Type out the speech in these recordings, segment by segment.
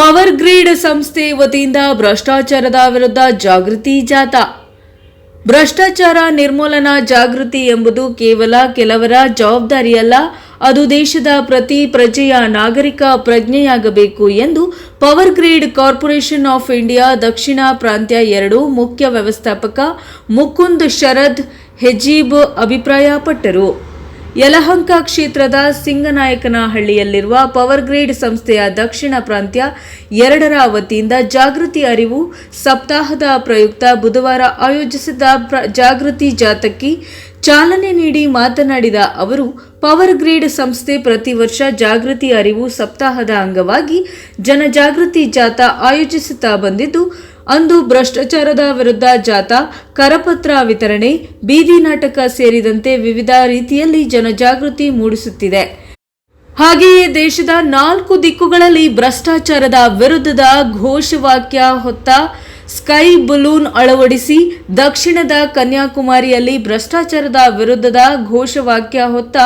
Power grid ಸಂಸ್ಥೆ ವತಿಯಿಂದ ಭ್ರಷ್ಟಾಚಾರದ ವಿರುದ್ಧ ಜಾಗೃತಿ ಜಾಥಾ. ಭ್ರಷ್ಟಾಚಾರ ನಿರ್ಮೂಲನಾ ಜಾಗೃತಿ ಎಂಬುದು ಕೇವಲ ಕೆಲವರ ಜವಾಬ್ದಾರಿಯಲ್ಲ, ಅದು ದೇಶದ ಪ್ರತಿ ಪ್ರಜೆಯ ನಾಗರಿಕ ಪ್ರಜ್ಞೆಯಾಗಬೇಕು ಎಂದು power grid corporation of India ದಕ್ಷಿಣ ಪ್ರಾಂತ್ಯ ಎರಡು ಮುಖ್ಯ ವ್ಯವಸ್ಥಾಪಕ ಮುಕುಂದ್ ಶರದ್ ಹೆಜೀಬ್ ಅಭಿಪ್ರಾಯಪಟ್ಟರು. ಯಲಹಂಕ ಕ್ಷೇತ್ರದ ಸಿಂಗನಾಯಕನಹಳ್ಳಿಯಲ್ಲಿರುವ ಪವರ್ ಗ್ರಿಡ್ ಸಂಸ್ಥೆಯ ದಕ್ಷಿಣ ಪ್ರಾಂತ್ಯ ಎರಡರ ವತಿಯಿಂದ ಜಾಗೃತಿ ಅರಿವು ಸಪ್ತಾಹದ ಪ್ರಯುಕ್ತ ಬುಧವಾರ ಆಯೋಜಿಸಿದ ಜಾಗೃತಿ ಜಾಥಕ್ಕೆ ಚಾಲನೆ ನೀಡಿ ಮಾತನಾಡಿದ ಅವರು, ಪವರ್ ಗ್ರಿಡ್ ಸಂಸ್ಥೆ ಪ್ರತಿ ವರ್ಷ ಜಾಗೃತಿ ಅರಿವು ಸಪ್ತಾಹದ ಅಂಗವಾಗಿ ಜನಜಾಗೃತಿ ಜಾಥಾ ಆಯೋಜಿಸುತ್ತಾ ಬಂದಿದ್ದು ಅಂದು ಭ್ರಷ್ಟಾಚಾರದ ವಿರುದ್ಧ ಜಾಥಾ, ಕರಪತ್ರ ವಿತರಣೆ, ಬೀದಿ ನಾಟಕ ಸೇರಿದಂತೆ ವಿವಿಧ ರೀತಿಯಲ್ಲಿ ಜನಜಾಗೃತಿ ಮೂಡಿಸುತ್ತಿದೆ. ಹಾಗೆಯೇ ದೇಶದ ನಾಲ್ಕು ದಿಕ್ಕುಗಳಲ್ಲಿ ಭ್ರಷ್ಟಾಚಾರದ ವಿರುದ್ಧದ ಘೋಷವಾಕ್ಯ ಹೊತ್ತ ಸ್ಕೈ ಬಲೂನ್ ಅಳವಡಿಸಿ ದಕ್ಷಿಣದ ಕನ್ಯಾಕುಮಾರಿಯಲ್ಲಿ ಭ್ರಷ್ಟಾಚಾರದ ವಿರುದ್ಧದ ಘೋಷವಾಕ್ಯ ಹೊತ್ತ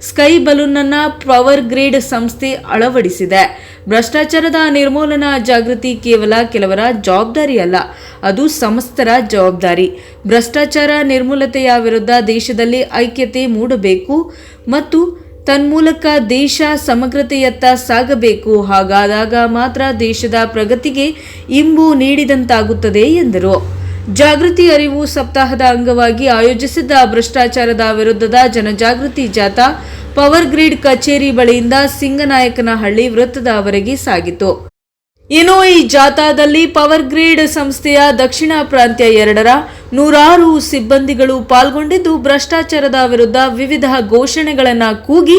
ಸ್ಕೈ ಬಲೂನ್ ಅನ್ನ ಪವರ್ ಗ್ರಿಡ್ ಸಂಸ್ಥೆ ಅಳವಡಿಸಿದೆ. ಭ್ರಷ್ಟಾಚಾರದ ನಿರ್ಮೂಲನಾ ಜಾಗೃತಿ ಕೇವಲ ಕೆಲವರ ಜವಾಬ್ದಾರಿಯಲ್ಲ, ಅದು ಸಮಸ್ತರ ಜವಾಬ್ದಾರಿ. ಭ್ರಷ್ಟಾಚಾರ ನಿರ್ಮೂಲತೆಯ ವಿರುದ್ಧ ದೇಶದಲ್ಲಿ ಐಕ್ಯತೆ ಮೂಡಬೇಕು ಮತ್ತು ತನ್ಮೂಲಕ ದೇಶ ಸಮಗ್ರತೆಯತ್ತ ಸಾಗಬೇಕು. ಹಾಗಾದಾಗ ಮಾತ್ರ ದೇಶದ ಪ್ರಗತಿಗೆ ಇಂಬು ನೀಡಿದಂತಾಗುತ್ತದೆ ಎಂದರು. ಜಾಗೃತಿ ಅರಿವು ಸಪ್ತಾಹದ ಅಂಗವಾಗಿ ಆಯೋಜಿಸಿದ್ದ ಭ್ರಷ್ಟಾಚಾರದ ವಿರುದ್ಧದ ಜನಜಾಗೃತಿ ಜಾಥಾ ಪವರ್ ಗ್ರಿಡ್ ಕಚೇರಿ ಬಳಿಯಿಂದ ಸಿಂಗನಾಯಕನಹಳ್ಳಿ ವೃತ್ತದವರೆಗೆ ಸಾಗಿತು. ಇನ್ನು ಈ ಜಾಥಾದಲ್ಲಿ ಪವರ್ ಗ್ರಿಡ್ ಸಂಸ್ಥೆಯ ದಕ್ಷಿಣ ಪ್ರಾಂತ್ಯ ಎರಡರ ನೂರಾರು ಸಿಬ್ಬಂದಿಗಳು ಪಾಲ್ಗೊಂಡಿದ್ದು ಭ್ರಷ್ಟಾಚಾರದ ವಿರುದ್ಧ ವಿವಿಧ ಘೋಷಣೆಗಳನ್ನು ಕೂಗಿ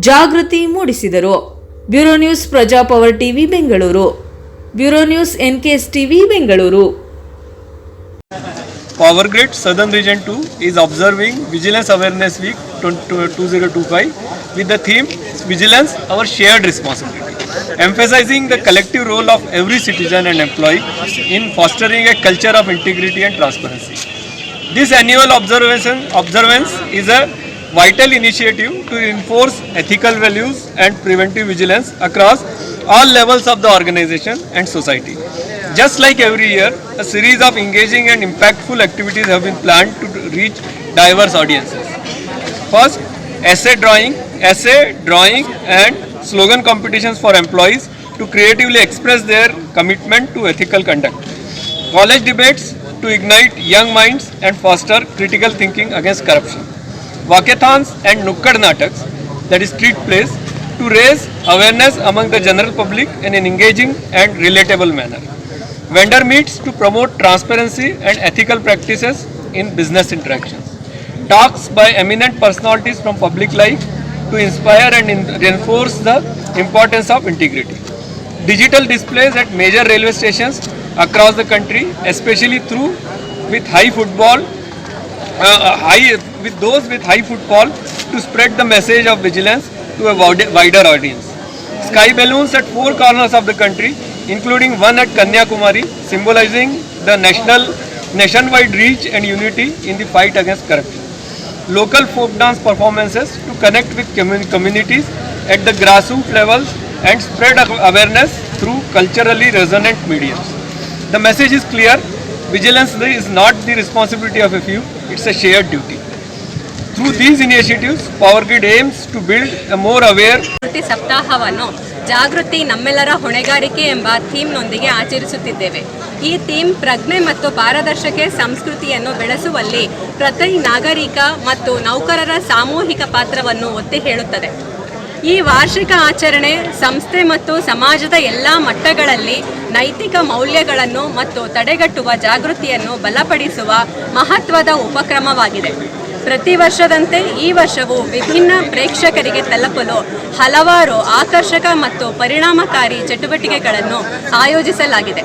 ಜಾಗೃತಿ ಮೂಡಿಸಿದರು. Bureau news Praja power TV Bengaluru. Bureau news NKS TV Bengaluru. Power Grid Southern Region 2 is observing Vigilance zero two 2025 with the theme vigilance our shared Responsibility, emphasizing the collective role of every citizen and employee in fostering a culture of integrity and transparency. This annual observation, observance is a vital initiative to enforce ethical values and preventive vigilance across all levels of the organization and society. Just like every year, a series of engaging and impactful activities have been planned to reach diverse audiences. First, essay drawing, essay, drawing, and slogan competitions for employees to creatively express their commitment to ethical conduct. College debates to ignite young minds and foster critical thinking against corruption. Walkathons and Nukkad Nataks, that is street plays, to raise awareness among the general public in an engaging and relatable manner. Vendor meets to promote transparency and ethical practices in business interactions. Talks by eminent personalities from public life to inspire and in- reinforce the importance of integrity. Digital displays at major railway stations across the country, especially through with high football, uh, uh, high with those with high footfall to spread the message of vigilance to a wider audience. Sky balloons at four corners of the country, including one at Kanyakumari, symbolizing the national nationwide reach and unity in the fight against corruption Local folk dance performances to connect with commun- communities at the grassroots levels and spread a- awareness through culturally resonant mediums. The message is clear vigilance is not the responsibility of a few, it's a shared duty. Through these initiatives, Power Grid aims to build a more aware ಜಾಗೃತಿ ಸಪ್ತಾಹವನ್ನು ಜಾಗೃತಿ ನಮ್ಮೆಲ್ಲರ ಹೊಣೆಗಾರಿಕೆ ಎಂಬ ಥೀಮ್ನೊಂದಿಗೆ ಆಚರಿಸುತ್ತಿದ್ದೇವೆ. ಈ theme ಪ್ರಜ್ಞೆ ಮತ್ತು ಪಾರದರ್ಶಕ ಸಂಸ್ಕೃತಿಯನ್ನು ಬೆಳೆಸುವಲ್ಲಿ ಪ್ರತಿ ನಾಗರಿಕ ಮತ್ತು ನೌಕರರ ಸಾಮೂಹಿಕ ಪಾತ್ರವನ್ನು ಒತ್ತಿ ಹೇಳುತ್ತದೆ. ಈ ವಾರ್ಷಿಕ ಆಚರಣೆ ಸಂಸ್ಥೆ ಮತ್ತು ಸಮಾಜದ ಎಲ್ಲ ಮಟ್ಟಗಳಲ್ಲಿ ನೈತಿಕ ಮೌಲ್ಯಗಳನ್ನು ಮತ್ತು ತಡೆಗಟ್ಟುವ ಜಾಗೃತಿಯನ್ನು ಬಲಪಡಿಸುವ ಮಹತ್ವದ ಉಪಕ್ರಮವಾಗಿದೆ. ಪ್ರತಿ ವರ್ಷದಂತೆ ಈ ವರ್ಷವೂ ವಿಭಿನ್ನ ಪ್ರೇಕ್ಷಕರಿಗೆ ತಲುಪಲು ಹಲವಾರು ಆಕರ್ಷಕ ಮತ್ತು ಪರಿಣಾಮಕಾರಿ ಚಟುವಟಿಕೆಗಳನ್ನು ಆಯೋಜಿಸಲಾಗಿದೆ.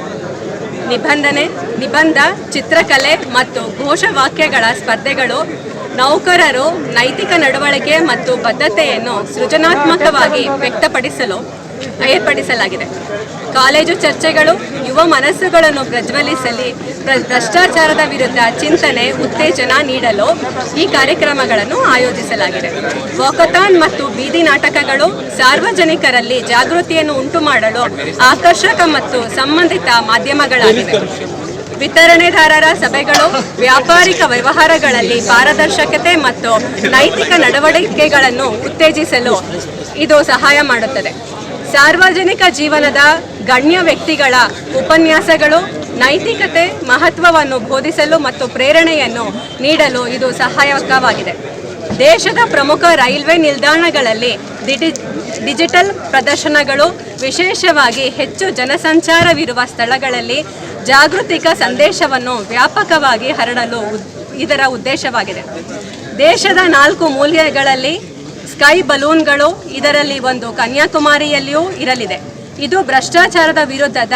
ನಿಬಂಧನೆ, ನಿಬಂಧ, ಚಿತ್ರಕಲೆ ಮತ್ತು ಘೋಷವಾಕ್ಯಗಳ ಸ್ಪರ್ಧೆಗಳು, ನೌಕರರು ನೈತಿಕ ನಡವಳಿಕೆ ಮತ್ತು ಬದ್ಧತೆಯನ್ನು ಸೃಜನಾತ್ಮಕವಾಗಿ ವ್ಯಕ್ತಪಡಿಸಲು, ಏರ್ಪಡಿಸಲಾಗಿದೆ. ಕಾಲೇಜು ಚರ್ಚೆಗಳು ಯುವ ಮನಸ್ಸುಗಳನ್ನು ಪ್ರಜ್ವಲಿಸಲಿ, ಪ್ರ- ಭ್ರಷ್ಟಾಚಾರದ ವಿರುದ್ಧ ಚಿಂತನೆ, ಉತ್ತೇಜನ ನೀಡಲು ಈ ಕಾರ್ಯಕ್ರಮಗಳನ್ನು ಆಯೋಜಿಸಲಾಗಿದೆ. ವಾಕಥಾನ್ ಮತ್ತು ಬೀದಿ ನಾಟಕಗಳು ಸಾರ್ವಜನಿಕರಲ್ಲಿ ಜಾಗೃತಿಯನ್ನು ಉಂಟು ಮಾಡಲು ಆಕರ್ಷಕ ಮತ್ತು ಸಂಬಂಧಿತ ಮಾಧ್ಯಮಗಳಾಗಿವೆ. ವಿತರಣೆದಾರರ ಸಭೆಗಳು, ವ್ಯಾಪಾರಿಕ ವ್ಯವಹಾರಗಳಲ್ಲಿ ಪಾರದರ್ಶಕತೆ ಮತ್ತು ನೈತಿಕ ನಡವಳಿಕೆಗಳನ್ನು ಉತ್ತೇಜಿಸಲು ಇದು ಸಹಾಯ ಮಾಡುತ್ತದೆ. ಸಾರ್ವಜನಿಕ ಜೀವನದ ಗಣ್ಯ ವ್ಯಕ್ತಿಗಳ ಉಪನ್ಯಾಸಗಳು, ನೈತಿಕತೆ ಮಹತ್ವವನ್ನು ಬೋಧಿಸಲು ಮತ್ತು ಪ್ರೇರಣೆಯನ್ನು ನೀಡಲು ಇದು ಸಹಾಯಕವಾಗಿದೆ. ದೇಶದ ಪ್ರಮುಖ ರೈಲ್ವೆ ನಿಲ್ದಾಣಗಳಲ್ಲಿ ಡಿಡಿ ಡಿಜಿಟಲ್ ಪ್ರದರ್ಶನಗಳು ವಿಶೇಷವಾಗಿ ಹೆಚ್ಚು ಜನಸಂಚಾರವಿರುವ ಸ್ಥಳಗಳಲ್ಲಿ ಜಾಗೃತಿಕ ಸಂದೇಶವನ್ನು ವ್ಯಾಪಕವಾಗಿ ಹರಡಲು ಇದರ ಉದ್ದೇಶವಾಗಿದೆ. ದೇಶದ ನಾಲ್ಕು ಮೂಲೆಗಳಲ್ಲಿ ಸ್ಕೈ ಬಲೂನ್ಗಳು ಇದರಲ್ಲಿ ಒಂದು ಕನ್ಯಾಕುಮಾರಿಯಲ್ಲಿಯೂ ಇರಲಿದೆ. ಇದು ಭ್ರಷ್ಟಾಚಾರದ ವಿರುದ್ಧದ